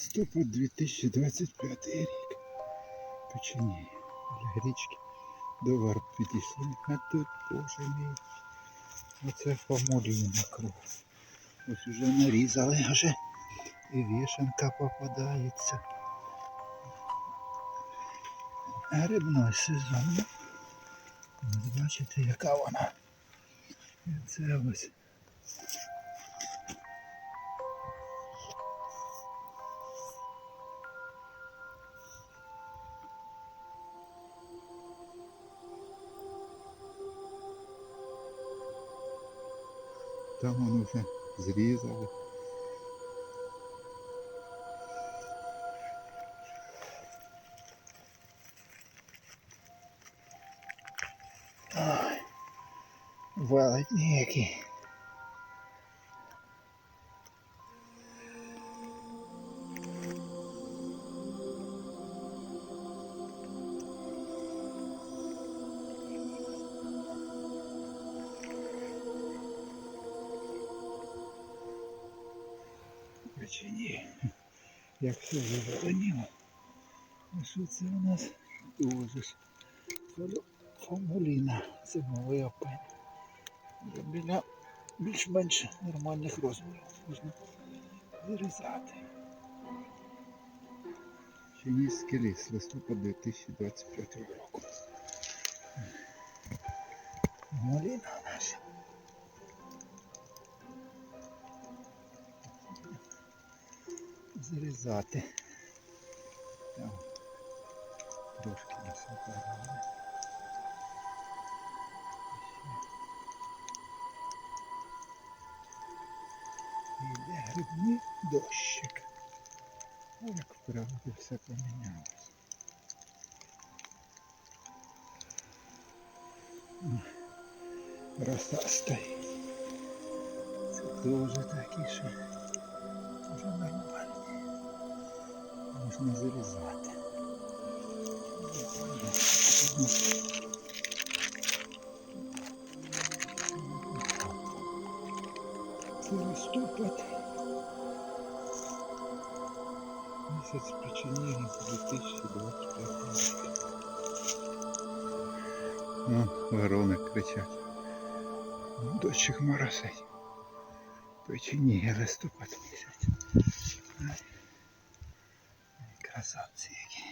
Листопад 2025 рік. Печені. Річки до варп підійшли. А тут, боже мій. Оце фамуліна кров. Ось уже нарізали аже. І вішенка попадається. Грибний сезон. Бачите, яка вона. Це ось. Там воно вже зрізали. Ой, велетні Які. Печені. Як все заваленіло. А що це у нас? Дуже ж. Фолю- Фомуліна. Зимовий опен. Вже Біля більш-менш нормальних розмірів можна вирізати. Чинівський ліс, листопад 2025 року. Фомуліна наша. Зарізати. Там трошки насипали. Йде грибний дощик. О, як в все Роса стоїть. Це теж такі, що вже нормальні. Можна зарізати. Це листопад. Місяць печенєги 2025 рік. О, ворони кричать. Дощик моросить. Печенєги листопад місяць. Красавці які.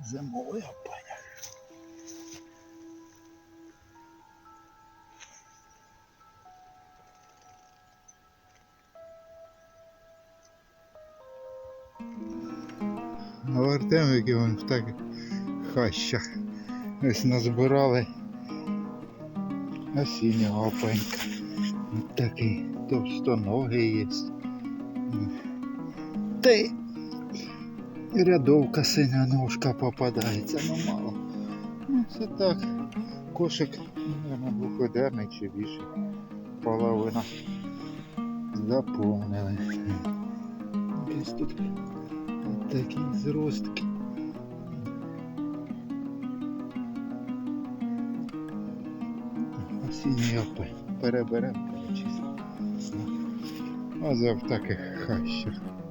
Зимовий опаня. А в Артемівці вон в таких хащах. Ось назбирали осіннього опенька. Ось такий товстоногий є. Й рядовка синя ножка попадається, ну мало. Ну це так. Кошик, мабуть, двоходерний чи більше. Половина. Заповнили. Ось тут такі зростки. Осінній опень. Переберемо, перечислимо. А за в таких хащах.